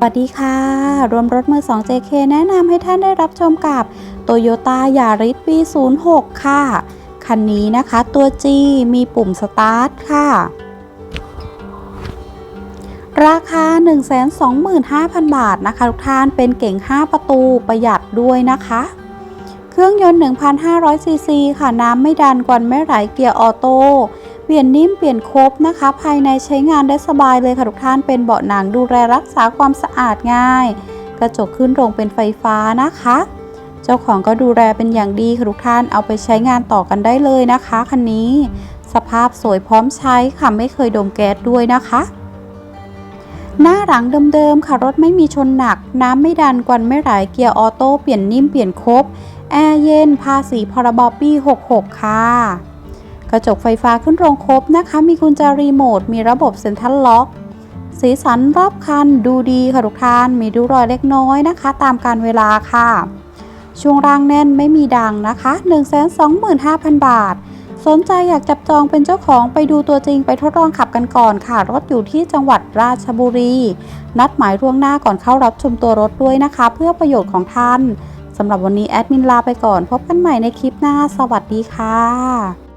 สวัสดีค่ะ รวมรถมือ 2 JK แนะนำให้ท่านได้รับชมกับ Toyota Yaris V06 ค่ะ คันนี้นะคะตัว G มีปุ่มสตาร์ทค่ะ ราคา 125,000 บาทนะคะทุกท่านเป็นเก่ง 5 ประตูประหยัดด้วยนะคะ เครื่องยนต์ 1,500ซีซีค่ะน้ำไม่ดันกวนไม่ไหลเกียร์ออโต้ เปลี่ยนนิ่มเปลี่ยนครบนะคะ ภายในใช้งานได้สบายเลยค่ะทุกท่านเป็นเบาะหนังดูแลรักษาความสะอาดง่าย กระจกขึ้นลงเป็นไฟฟ้านะคะ เจ้าของก็ดูแลเป็นอย่างดีค่ะทุกท่านเอาไปใช้งานต่อกันได้เลยนะคะคันนี้ สภาพสวยพร้อมใช้ค่ะไม่เคยดมแก๊สด้วยนะคะ หน้าหลังเดิมๆค่ะรถไม่มีชนหนัก น้ำไม่ดันกวนไม่ไหลเกียร์ออโต้เปลี่ยนนิ่มเปลี่ยนครบแอร์เย็นภาษีพรบปี 66 ค่ะ กระจกไฟฟ้าขึ้นโรงครบนะคะ มีกุญแจรีโมท มีระบบเซ็นทรัลล็อก สีสันรอบคันดูดีค่ะทุกท่าน มีดูรอยเล็กน้อยนะคะ ตามการเวลาค่ะ ช่วงล่างแน่นไม่มีดังนะคะ 125,000 บาท สนใจอยากจับจองเป็นเจ้าของไปดูตัวจริงไปทดลองขับกันก่อนค่ะ รถอยู่ที่จังหวัดราชบุรี นัดหมายล่วงหน้าก่อนเข้ารับชมตัวรถด้วยนะคะ เพื่อประโยชน์ของท่านสำหรับวันนี้แอดมินลาไปก่อน พบกันใหม่ในคลิปหน้า สวัสดีค่ะ